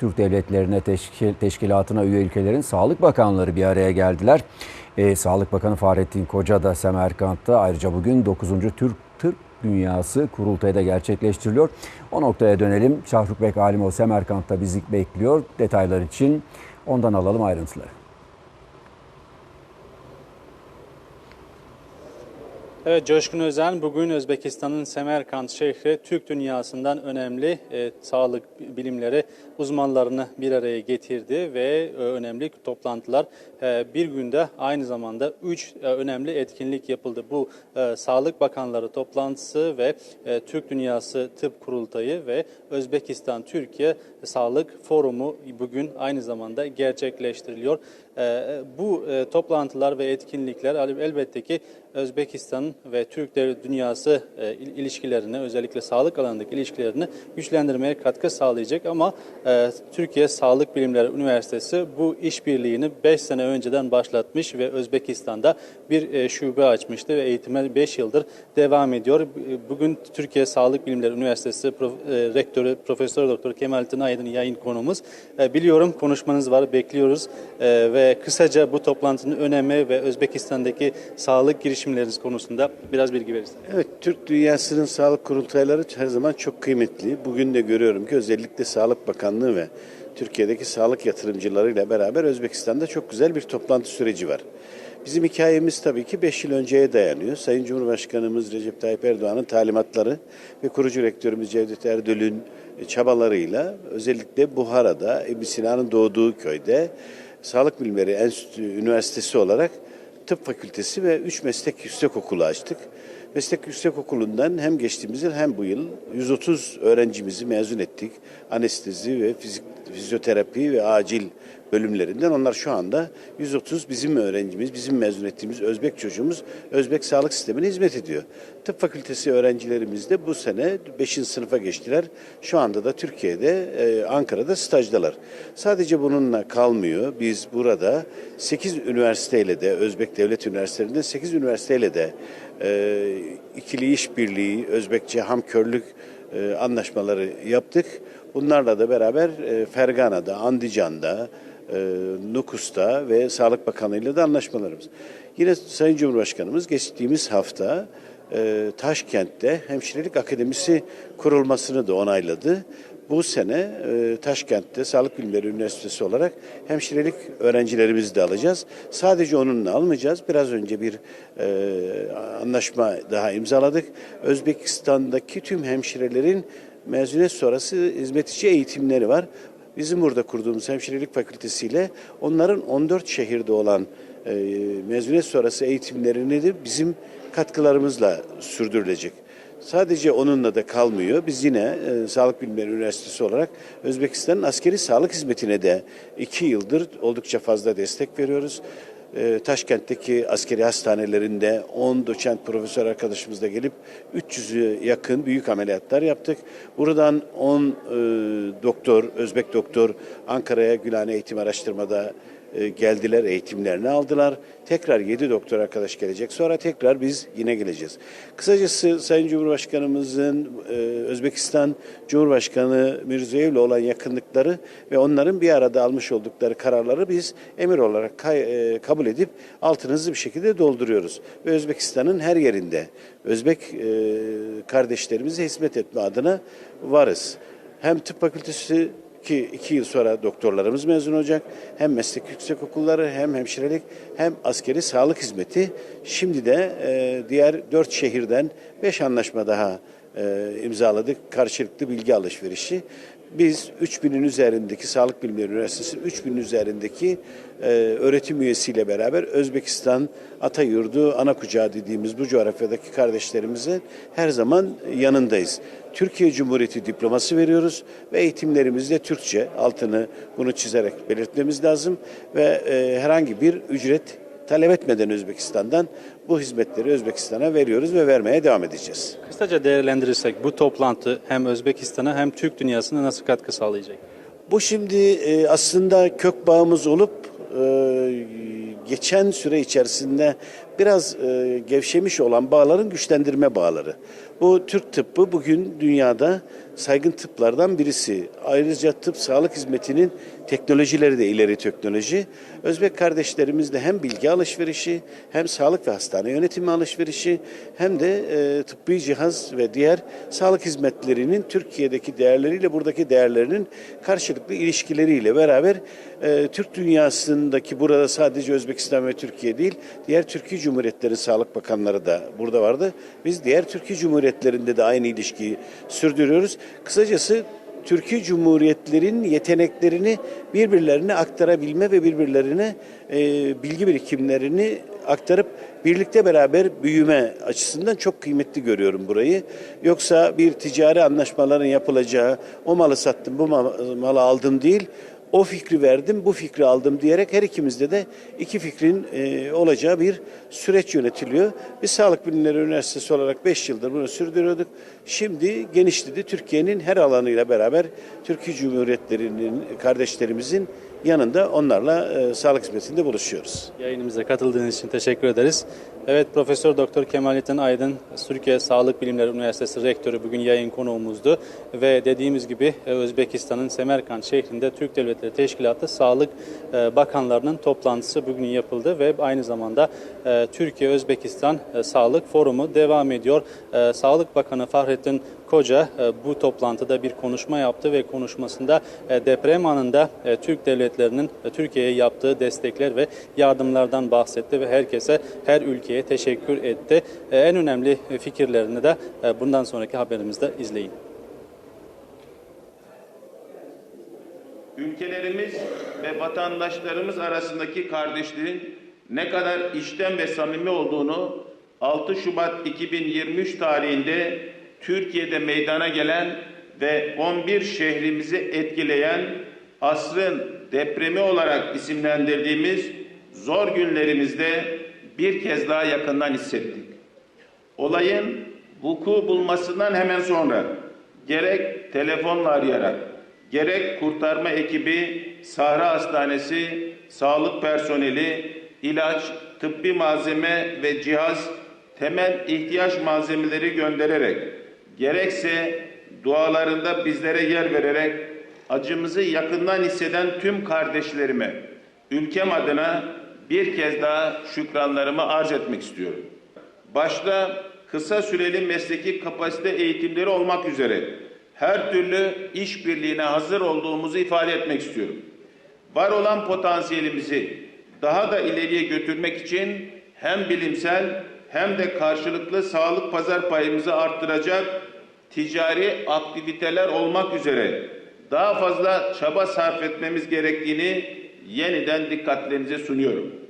Türk devletlerine teşkil, teşkilatına üye ülkelerin sağlık bakanları bir araya geldiler. Ee, Sağlık Bakanı Fahrettin Koca da Semerkant'ta ayrıca bugün 9. Türk Tıp Dünyası kurultayı da gerçekleştiriliyor. O noktaya dönelim. Şahrukbek Alimov Semerkant'ta bizi bekliyor. Detaylar için ondan alalım ayrıntıları. Evet Coşkun Özen bugün Özbekistan'ın Semerkant şehri Türk dünyasından önemli e, sağlık bilimleri uzmanlarını bir araya getirdi ve e, önemli toplantılar e, bir günde aynı zamanda üç e, önemli etkinlik yapıldı. Bu e, Sağlık Bakanları toplantısı ve e, Türk Dünyası Tıp Kurultayı ve Özbekistan Türkiye Sağlık Forumu bugün aynı zamanda gerçekleştiriliyor. E, bu e, toplantılar ve etkinlikler elbette ki Özbekistan ve Türk dünyası e, il- ilişkilerini özellikle sağlık alanındaki ilişkilerini güçlendirmeye katkı sağlayacak ama e, Türkiye Sağlık Bilimleri Üniversitesi bu işbirliğini 5 sene önceden başlatmış ve Özbekistan'da bir e, şube açmıştı ve eğitime 5 yıldır devam ediyor. Bugün Türkiye Sağlık Bilimleri Üniversitesi e, Rektörü Profesör Doktor Kemalettin Aydın yayın konumuz. E, Biliyorum konuşmanız var, bekliyoruz ve kısaca bu toplantının önemi ve Özbekistan'daki sağlık girişimleriniz konusunda biraz bilgi verirsiniz. Evet, Türk dünyasının sağlık kurultayları her zaman çok kıymetli. Bugün de görüyorum ki özellikle Sağlık Bakanlığı ve Türkiye'deki sağlık yatırımcılarıyla beraber Özbekistan'da çok güzel bir toplantı süreci var. Bizim hikayemiz tabii ki 5 yıl önceye dayanıyor. Sayın Cumhurbaşkanımız Recep Tayyip Erdoğan'ın talimatları ve kurucu rektörümüz Cevdet Erdöl'ün çabalarıyla özellikle Buhara'da, İbn Sina'nın doğduğu köyde Sağlık Bilimleri Enstitü Üniversitesi olarak tıp fakültesi ve 3 meslek yüksekokulu açtık. Meslek yüksekokulu'ndan hem geçtiğimiz yıl hem bu yıl 130 öğrencimizi mezun ettik. Anestezi ve fizik, fizyoterapi ve acil bölümlerinden. Onlar şu anda 130 bizim öğrencimiz, bizim mezun ettiğimiz Özbek çocuğumuz Özbek sağlık sistemine hizmet ediyor. Tıp fakültesi öğrencilerimiz de bu sene 5. sınıfa geçtiler. Şu anda da Türkiye'de, e, Ankara'da stajdalar. Sadece bununla kalmıyor. Biz burada 8 üniversiteyle de, Özbek Devlet Üniversiteleri'nde 8 üniversiteyle de e, ikili işbirliği, Özbekçe hamkörlük e, anlaşmaları yaptık. Bunlarla da beraber e, Fergana'da, Andijan'da, e, Nukus'ta ve Sağlık Bakanlığı'yla da anlaşmalarımız. Yine Sayın Cumhurbaşkanımız geçtiğimiz hafta e, Taşkent'te Hemşirelik Akademisi kurulmasını da onayladı. Bu sene e, Taşkent'te Sağlık Bilimleri Üniversitesi olarak hemşirelik öğrencilerimizi de alacağız. Sadece onunla almayacağız. Biraz önce bir e, anlaşma daha imzaladık. Özbekistan'daki tüm hemşirelerin mezuniyet sonrası hizmet içi eğitimleri var. Bizim burada kurduğumuz hemşirelik fakültesiyle onların 14 şehirde olan e, mezuniyet sonrası eğitimlerini de bizim katkılarımızla sürdürülecek. Sadece onunla da kalmıyor. Biz yine e, Sağlık Bilimleri Üniversitesi olarak Özbekistan'ın askeri sağlık hizmetine de iki yıldır oldukça fazla destek veriyoruz. E, Taşkent'teki askeri hastanelerinde 10 doçent profesör arkadaşımız da gelip 300'ü yakın büyük ameliyatlar yaptık. Buradan 10 e, doktor, Özbek doktor Ankara'ya Gülhane Eğitim Araştırma'da geldiler, eğitimlerini aldılar. Tekrar 7 doktor arkadaş gelecek. Sonra tekrar biz yine geleceğiz. Kısacası Sayın Cumhurbaşkanımızın e, Özbekistan Cumhurbaşkanı Mirzeyev'le olan yakınlıkları ve onların bir arada almış oldukları kararları biz emir olarak e, kabul edip altını bir şekilde dolduruyoruz. Ve Özbekistan'ın her yerinde Özbek e, kardeşlerimize hizmet etme adına varız. Hem tıp fakültesi ki iki yıl sonra doktorlarımız mezun olacak. Hem meslek yüksek okulları hem hemşirelik hem askeri sağlık hizmeti. Şimdi de e, diğer dört şehirden beş anlaşma daha e, imzaladık. Karşılıklı bilgi alışverişi. Biz 3000'in üzerindeki Sağlık Bilimleri Üniversitesi 3000'in üzerindeki e, öğretim üyesiyle beraber Özbekistan Atayurdu ana kucağı dediğimiz bu coğrafyadaki kardeşlerimizin her zaman yanındayız. Türkiye Cumhuriyeti diploması veriyoruz ve eğitimlerimizde Türkçe altını bunu çizerek belirtmemiz lazım ve e, herhangi bir ücret talep etmeden Özbekistan'dan bu hizmetleri Özbekistan'a veriyoruz ve vermeye devam edeceğiz. Kısaca değerlendirirsek bu toplantı hem Özbekistan'a hem Türk dünyasına nasıl katkı sağlayacak? Bu şimdi e, aslında kök bağımız olup e, geçen süre içerisinde biraz e, gevşemiş olan bağların güçlendirme bağları. Bu Türk tıbbı bugün dünyada saygın tıplardan birisi. Ayrıca tıp sağlık hizmetinin teknolojileri de ileri teknoloji. Özbek kardeşlerimizle hem bilgi alışverişi hem sağlık ve hastane yönetimi alışverişi hem de e, tıbbi cihaz ve diğer sağlık hizmetlerinin Türkiye'deki değerleriyle buradaki değerlerinin karşılıklı ilişkileriyle beraber e, Türk dünyasındaki burada sadece Özbekistan ve Türkiye değil diğer Türkiye Cumhuriyetleri Sağlık Bakanları da burada vardı. Biz diğer Türkiye Cumhuriyetlerinde de aynı ilişkiyi sürdürüyoruz. Kısacası Türkiye Cumhuriyetlerin yeteneklerini birbirlerine aktarabilme ve birbirlerine e, bilgi birikimlerini aktarıp birlikte beraber büyüme açısından çok kıymetli görüyorum burayı. Yoksa bir ticari anlaşmaların yapılacağı, o malı sattım, bu ma- malı aldım değil, o fikri verdim, bu fikri aldım diyerek her ikimizde de iki fikrin e, olacağı bir süreç yönetiliyor. Biz Sağlık Bilimleri Üniversitesi olarak 5 yıldır bunu sürdürüyorduk. Şimdi genişledi. Türkiye'nin her alanıyla beraber Türkiye Cumhuriyetlerinin kardeşlerimizin yanında onlarla e, sağlık hizmetinde buluşuyoruz. Yayınımıza katıldığınız için teşekkür ederiz. Evet Profesör Doktor Kemalettin Aydın Türkiye Sağlık Bilimleri Üniversitesi Rektörü bugün yayın konuğumuzdu ve dediğimiz gibi e, Özbekistan'ın Semerkant şehrinde Türk Devletleri Teşkilatı Sağlık e, Bakanlarının toplantısı bugün yapıldı ve aynı zamanda e, Türkiye Özbekistan Sağlık Forumu devam ediyor. Sağlık Bakanı Fahrettin Koca bu toplantıda bir konuşma yaptı ve konuşmasında deprem anında Türk devletlerinin Türkiye'ye yaptığı destekler ve yardımlardan bahsetti ve herkese, her ülkeye teşekkür etti. E, En önemli fikirlerini de e, bundan sonraki haberimizde izleyin. ülkelerimiz ve vatandaşlarımız arasındaki kardeşliğin ne kadar içten ve samimi olduğunu 6 Şubat 2023 tarihinde Türkiye'de meydana gelen ve 11 şehrimizi etkileyen asrın depremi olarak isimlendirdiğimiz zor günlerimizde bir kez daha yakından hissettik. Olayın vuku bulmasından hemen sonra gerek telefonla arayarak, gerek kurtarma ekibi, Sahra Hastanesi, sağlık personeli, ilaç, tıbbi malzeme ve cihaz, temel ihtiyaç malzemeleri göndererek, gerekse dualarında bizlere yer vererek acımızı yakından hisseden tüm kardeşlerime, ülkem adına bir kez daha şükranlarımı arz etmek istiyorum başta kısa süreli mesleki kapasite eğitimleri olmak üzere her türlü işbirliğine hazır olduğumuzu ifade etmek istiyorum. Var olan potansiyelimizi daha da ileriye götürmek için hem bilimsel hem de karşılıklı sağlık pazar payımızı arttıracak ticari aktiviteler olmak üzere daha fazla çaba sarf etmemiz gerektiğini yeniden dikkatlerinize sunuyorum.